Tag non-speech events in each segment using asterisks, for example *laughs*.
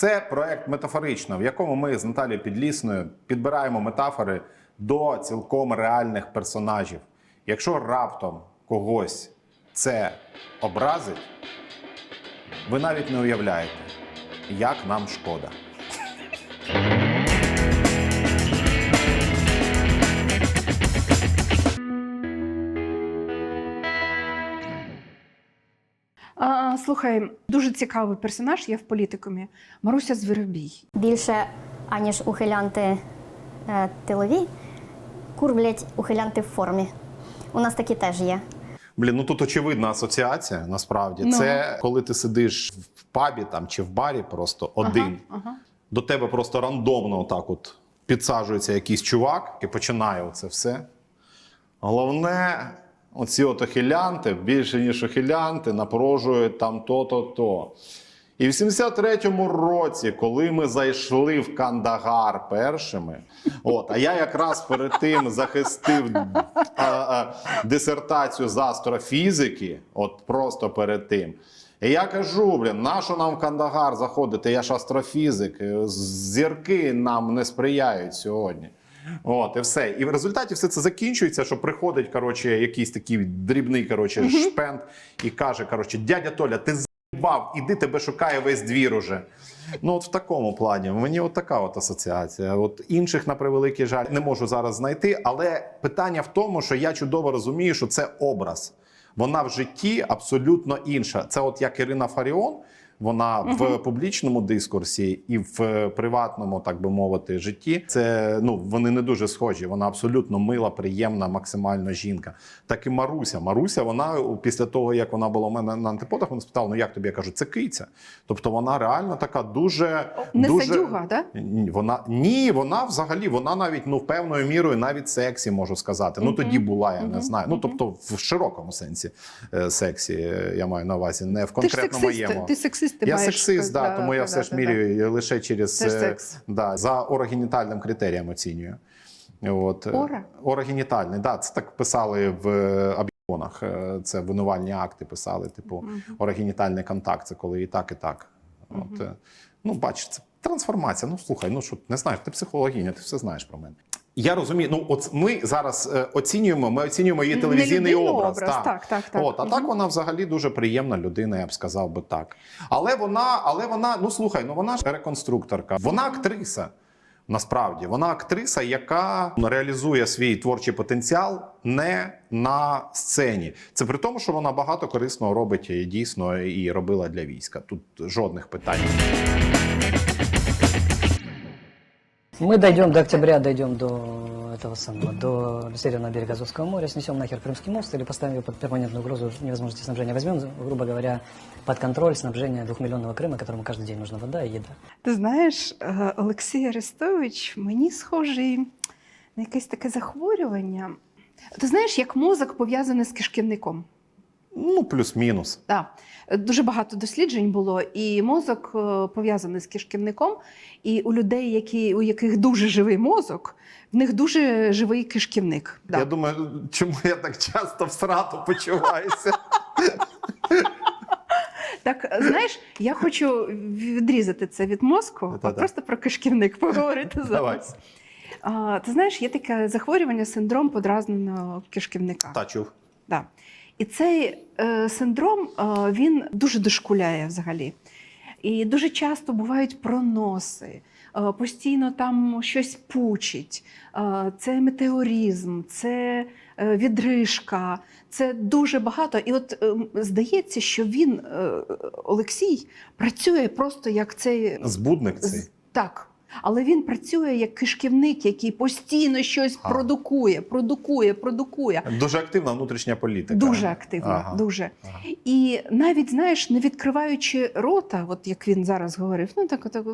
Це проект метафорично, в якому ми з Наталією Підлісною підбираємо метафори до цілком реальних персонажів. Якщо раптом когось це образить, ви навіть не уявляєте, як нам шкода. А, слухай, дуже цікавий персонаж є в політикумі. Маруся Звиробій. Більше, аніж ухилянти е, тилові, курблять ухилянти в формі. У нас такі теж є. Блін, ну тут очевидна асоціація. Насправді, Ну. це коли ти сидиш в пабі там чи в барі, просто один. Ага, ага. До тебе просто рандомно отак от підсаджується якийсь чувак і починає оце все. Головне, оці от охилянти, більше ніж охилянти, напорожують там то-то, то. І в 73-му році, коли ми зайшли в Кандагар першими, от, а я якраз перед тим захистив а, а, дисертацію з астрофізики, от просто перед тим. І я кажу, блін, нащо нам в Кандагар заходити? Я ж астрофізик, зірки нам не сприяють сьогодні. От, і все. І в результаті все це закінчується, що приходить коротше, якийсь такий дрібний коротше, шпент і каже: коротше, дядя Толя, ти заїбав, іди тебе шукає весь двір уже. Ну, от в такому плані. Мені от така от асоціація. От інших, на превеликий жаль, не можу зараз знайти. Але питання в тому, що я чудово розумію, що це образ. Вона в житті абсолютно інша. Це от як Ірина Фаріон. Вона в публічному дискурсі і в приватному, так би мовити, житті. Це ну вони не дуже схожі. Вона абсолютно мила, приємна, максимально жінка. Так і Маруся. Маруся, вона після того, як вона була у мене на антиподах, вона спитала: ну як тобі я кажу, це киця. Тобто вона реально така дуже Не дуже... садюга, да? Вона ні, вона взагалі, вона навіть ну певною мірою навіть сексі можу сказати. Ну тоді була, я не знаю. Ну тобто, в широкому сенсі е, сексі е, я маю на увазі, не в конкретно моєму. ти сексист, ти я маєш сексист, да, сказати. тому я Да, все да, ж да, мірюю лише через Це е, секс. Да, за орогенітальним критерієм оцінюю. От е, Ора? орогенітальний, да, це так писали в е. Е, Це винувальні акти писали. Типу, орогенітальний контакт це коли і так, і так. От, е, ну, бачиш, це трансформація. Ну слухай, ну що не знаєш, ти психологиня, ти все знаєш про мене. Я розумію, ну от ми зараз е, оцінюємо, ми оцінюємо її телевізійний образ. образ, так, так, так. От, а так вона взагалі дуже приємна людина, я б сказав би так. Але вона, але вона, ну слухай, ну вона ж реконструкторка, вона актриса. Насправді вона актриса, яка реалізує свій творчий потенціал не на сцені. Це при тому, що вона багато корисного робить і дійсно і робила для війська. Тут жодних питань. Мы дойдем до октября, дойдем до этого самого, до северного берега Азовского моря, снесем нахер Крымский мост или поставим его под перманентную угрозу невозможности снабжения. Возьмем, грубо говоря, под контроль снабжение двухмиллионного Крыма, которому каждый день нужна вода и еда. Ти знаєш, е, Олексій Арестович мені схожий на якесь таке захворювання. Ти знаєш, як мозок пов'язаний з кишківником? Ну, плюс-мінус. Так. Дуже багато досліджень було, і мозок е, пов'язаний з кишківником. І у людей, які, у яких дуже живий мозок, в них дуже живий кишківник. Да. Я думаю, чому я так часто в срату почуваюся? Так, знаєш, я хочу відрізати це від мозку, а просто про кишківник поговорити зараз. Ти знаєш, є таке захворювання, синдром подразненого кишківника. Та чув. І цей е, синдром е, він дуже дошкуляє взагалі. І дуже часто бувають проноси, е, постійно там щось пучить. Е, це метеоризм, це е, відрижка, це дуже багато. І от е, здається, що він, е, Олексій, працює просто як цей Збудник цей. Так. Але він працює як кишківник, який постійно щось А. продукує, продукує, продукує. Дуже активна внутрішня політика. Дуже активно, Ага. дуже. Ага. І навіть, знаєш, не відкриваючи рота, от як він зараз говорив, ну так, так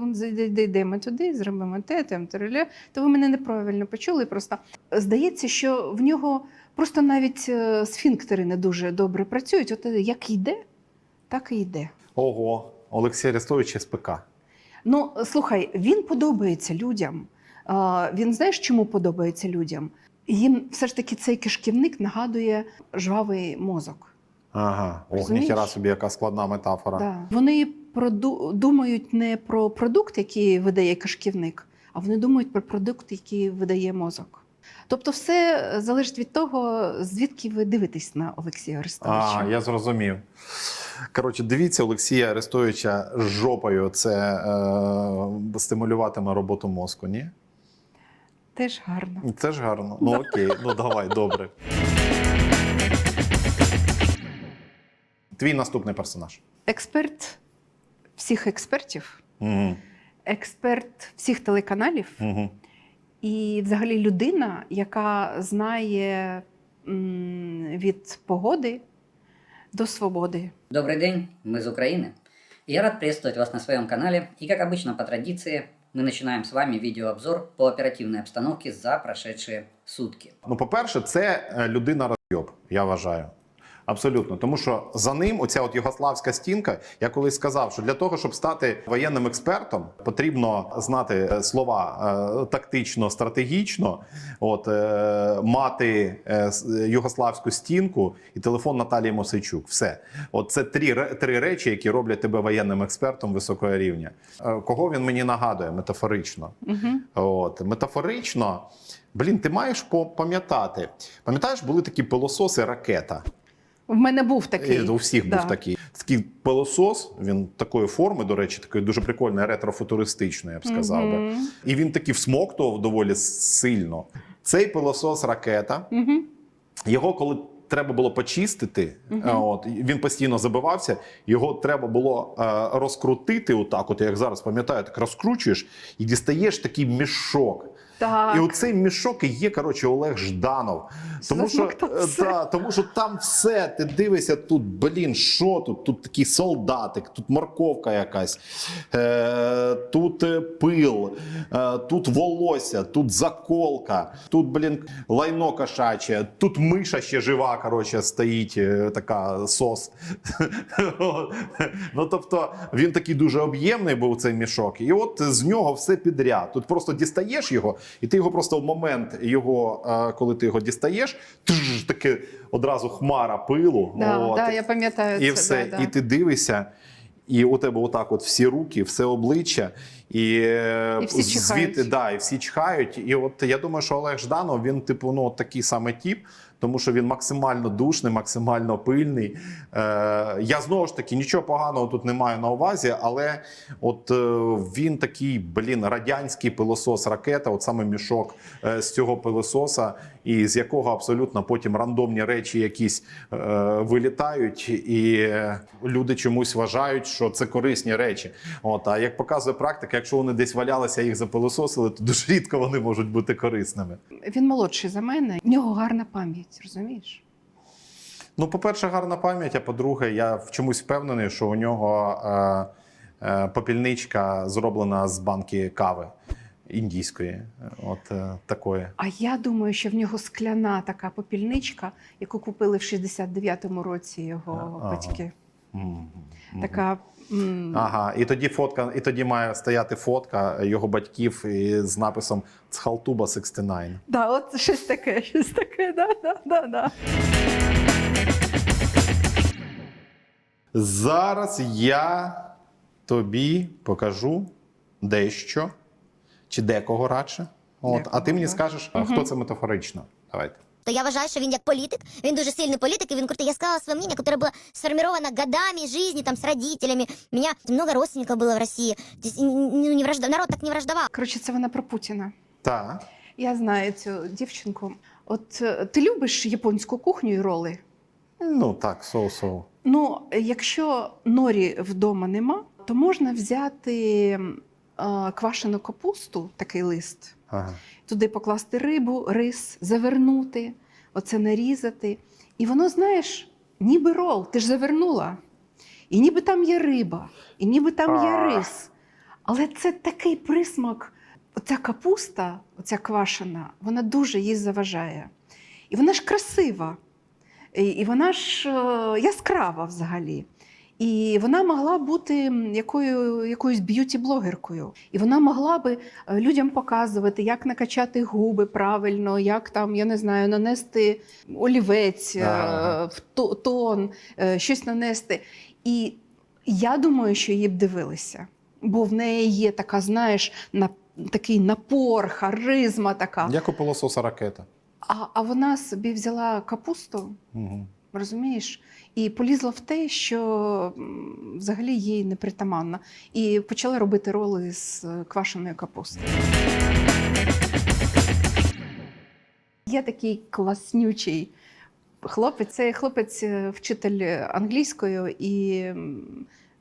йдемо туди, зробимо те, там, тереля, то ви мене неправильно почули. Просто здається, що в нього просто навіть е, сфінктери не дуже добре працюють. От е, як йде, так і йде. Ого, Олексій Арестович СПК. Ну, слухай, він подобається людям. Він знаєш, чому подобається людям? Їм все ж таки цей кишківник нагадує жвавий мозок. Ага, ох, ніхіра собі, яка складна метафора. Да. Вони проду- думають не про продукт, який видає кишківник, а вони думають про продукт, який видає мозок. Тобто, все залежить від того, звідки ви дивитесь на Олексія Арестовича. А, я зрозумів. Коротше, дивіться Олексія Арестовича жопою. Це е, стимулюватиме роботу мозку, ні? Теж гарно. Це ж гарно. Ну окей, ну давай, добре. Твій наступний персонаж. Експерт всіх експертів, Угу. експерт всіх телеканалів. Угу. І взагалі людина, яка знає м, від погоди до свободи. Добрый день, мы из Украины. И я рад приветствовать вас на своем канале. И как обычно по традиции, мы начинаем с вами видеообзор по оперативной обстановке за прошедшие сутки. Ну, по-перше, це е, людина розйоб, я вважаю. Абсолютно, тому що за ним оця от югославська стінка. Я колись сказав, що для того, щоб стати воєнним експертом, потрібно знати е, слова е, тактично, стратегічно, от е, мати югославську стінку і телефон Наталії Мосейчук. Все, от це три, три речі, які роблять тебе воєнним експертом високого рівня. Кого він мені нагадує метафорично? Угу. От метафорично, блін, ти маєш пам'ятати. Пам'ятаєш, були такі пилососи ракета. В мене був такий. І у всіх Да. був такий. Такий пилосос, він такої форми, до речі, такої дуже прикольної, ретрофутуристичної, я б сказав би. І він таки всмоктував доволі сильно. Цей пилосос ракета. Мгм. Його, коли треба було почистити, е, от він постійно забивався. Його треба було е, розкрутити, отак, от як зараз пам'ятаю, так розкручуєш і дістаєш такий мішок. Так. І оцей мішок і є, коротше, Олег Жданов. Тому що, е, та, тому що там все. Ти дивишся, тут, блін, що тут? Тут такий солдатик, тут морковка якась, е, тут е, пил, е, тут волосся, тут заколка, тут, блін, лайно кошаче, тут миша ще жива, коротше, стоїть, е, така сос. *laughs* ну, тобто, він такий дуже об'ємний був цей мішок, і от з нього все підряд. Тут просто дістаєш його, і ти його просто в момент його, е, коли ти його дістаєш, тж, таке одразу хмара пилу. Да, от, да, я пам'ятаю і це. все. Да, да. І ти дивишся, і у тебе отак от всі руки, все обличчя, і, е, І всі звідти, чихають. да, і всі чхають. І от я думаю, що Олег Жданов, він, типу, ну, такий саме тіп, тому що він максимально душний, максимально пильний. Е, я знову ж таки нічого поганого тут не маю на увазі, але от е, він такий, блін, радянський пилосос ракета, от саме мішок е, з цього пилососа, і з якого абсолютно потім рандомні речі якісь е, вилітають, і люди чомусь вважають, що це корисні речі. От, а як показує практика, якщо вони десь валялися, їх запилососили, то дуже рідко вони можуть бути корисними. Він молодший за мене. В нього гарна пам'ять, розумієш? Ну, по-перше, гарна пам'ять. А по-друге, я в чомусь впевнений, що у нього е, е, попільничка зроблена з банки кави індійської. От е, такої. А я думаю, що в нього скляна така попільничка, яку купили в 69-му році його Ага. батьки. Мгм. Мгм. Така. М, Ага, і тоді фотка, і тоді має стояти фотка його батьків і з написом Цхалтуба 69. Да, от щось таке, щось таке, да, да, да, да. Зараз я тобі покажу дещо, чи декого радше. От, а ти мені скажеш, хто це метафорично? Давайте. То я вважаю, що він як політик, він дуже сильний політик, і він крутий. Я сказала своє мнение, которое было сформировано годами жизни, там, с родителями. У меня много родственников было в России. То ну, не вражда... Народ так не враждовал. Коротше, це вона про Путіна. Так. Я знаю цю дівчинку. От е, ти любиш японську кухню і роли? Ну так, соу-соу. Ну, якщо норі вдома нема, то можна взяти е, квашену капусту, такий лист, Ага. туди покласти рибу, рис, завернути, оце нарізати. І воно, знаєш, ніби рол, ти ж завернула. І ніби там є риба, і ніби там є рис. Але це такий присмак. Оця капуста, оця квашена, вона дуже їй заважає. І вона ж красива. І вона ж е, яскрава взагалі. І вона могла бути якою, якоюсь б'юті-блогеркою. І вона могла би е, людям показувати, як накачати губи правильно, як там, я не знаю, нанести олівець е, Ага. в тон, е, щось нанести. І Я думаю, що її б дивилися, бо в неї є така, знаєш, на, такий напор, харизма така. Як у пилососа ракета. А, а вона собі взяла капусту, Угу. Розумієш, і полізла в те, що взагалі їй не притаманно. І почала робити роли з е, квашеної капусти. Є такий класнючий хлопець. Це хлопець, е, вчитель англійської і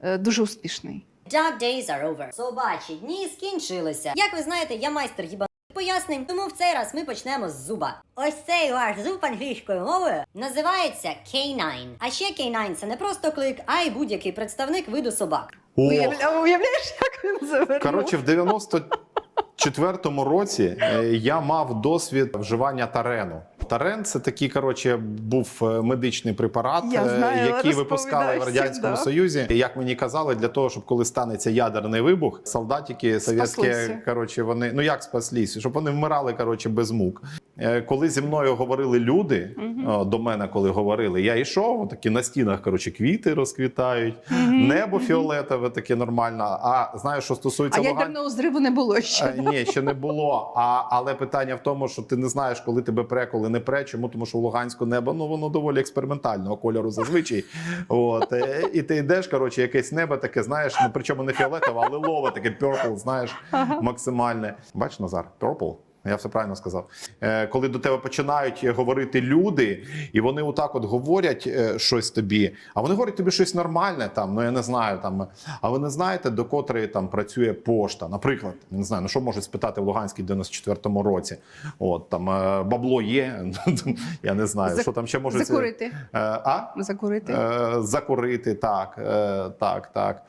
е, дуже успішний. Dark days are over. Собачі дні скінчилися. Як ви знаєте, я майстер їбаних пояснень, тому в цей раз ми почнемо з зуба. Ось цей ваш зуб англійською мовою називається K9. А ще K9 це не просто клик, а й будь-який представник виду собак. Уявля- Уявляєш, як він завернув? Коротше, в 94-му році е, я мав досвід вживання тарену. Тарен це такий, коротше, був е, медичний препарат, Я е, знаю, який випускали в радянському да. Союзі. І, Як мені казали, для того, щоб коли станеться ядерний вибух, солдатики совєтські, коротше, вони ну як спаслись, щоб вони вмирали коротше без мук. Е, Коли зі мною говорили люди, о, до мене коли говорили, я йшов, такі на стінах коротше, квіти розквітають, небо фіолетове, таке нормально. А знаєш, що А стосується Луган... ядерного зриву не було ще. Е, Ні, ще не було. А, але питання в тому, що ти не знаєш, коли тебе пре, коли не пре. Чому? Тому що в Луганську небо ну воно доволі експериментального кольору зазвичай. От е, і ти йдеш, коротше, якесь небо таке, знаєш, ну причому не фіолетове, а лилове, таке purple, знаєш, максимальне. Бач, Назар, purple. Я все правильно сказав. Е, коли до тебе починають говорити люди, і вони отак от говорять е, щось тобі, а вони говорять тобі щось нормальне, там, ну я не знаю, там, а ви не знаєте, до котрої там працює пошта. Наприклад, не знаю, ну що можуть спитати в Луганській 94-му році. От там е, бабло є, *laughs* я не знаю, що там ще можуть Закурити. А? Закурити. Закурити, так, так, так.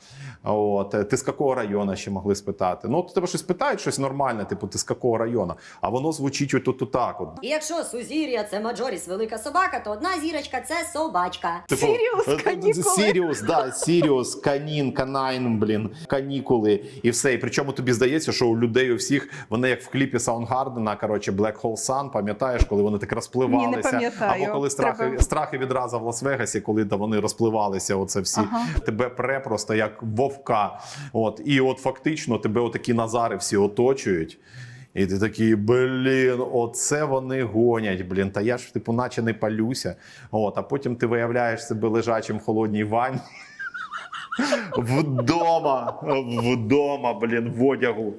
От, ти з якого району ще могли спитати? Ну, от тебе щось питають, щось нормальне, типу, ти з якого району, а воно звучить от, от так. От. І якщо Сузір'я це Маджоріс велика собака, то одна зірочка це собачка. Сіріус, е, канікули. Сіріус, да, Сіріус, канін, канайн, блін, канікули і все. І причому тобі здається, що у людей у всіх вони як в кліпі Саундгардена, коротше, Black Hole Sun, пам'ятаєш, коли вони так розпливалися. Ні, не. Або коли страхи, Треба- страхи відразу в Лас-Вегасі, коли там вони розпливалися, оце всі. Ага. Тебе пре просто як вовка. От, і от фактично тебе отакі назари всі оточують. І ти такий, блін, оце вони гонять, блін. Та я ж типу, наче не палюся. От, а потім ти виявляєш себе лежачим в холодній ванні. Вдома, вдома, блін, в одягу.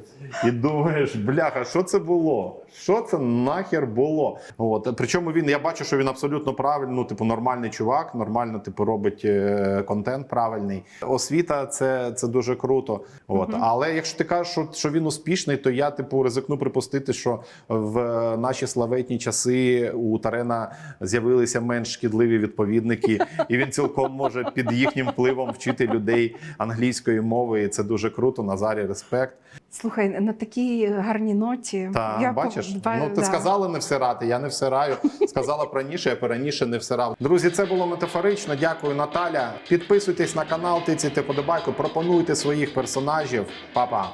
І думаєш, бляха, що це було? Що це нахер було? От. Причому він, я бачу, що він абсолютно правильний, ну, типу, нормальний чувак, нормально, типу, робить е, контент правильний. Освіта це, це дуже круто. От. Але якщо ти кажеш, що, що він успішний, то я, типу, ризикну припустити, що в наші славетні часи у Тарена з'явилися менш шкідливі відповідники, і він цілком може під їхнім впливом вчити людей англійської мови. І це дуже круто. Назарі, респект. Слухай, на такій гарній ноті. Та я бачиш, по- ну ти да. сказала не всирати, я не всираю. Сказала б раніше, я б раніше не всирав. Друзі, це було метафорично. Дякую, Наталя. Підписуйтесь на канал, тицяйте подобайку, пропонуйте своїх персонажів. Па-па.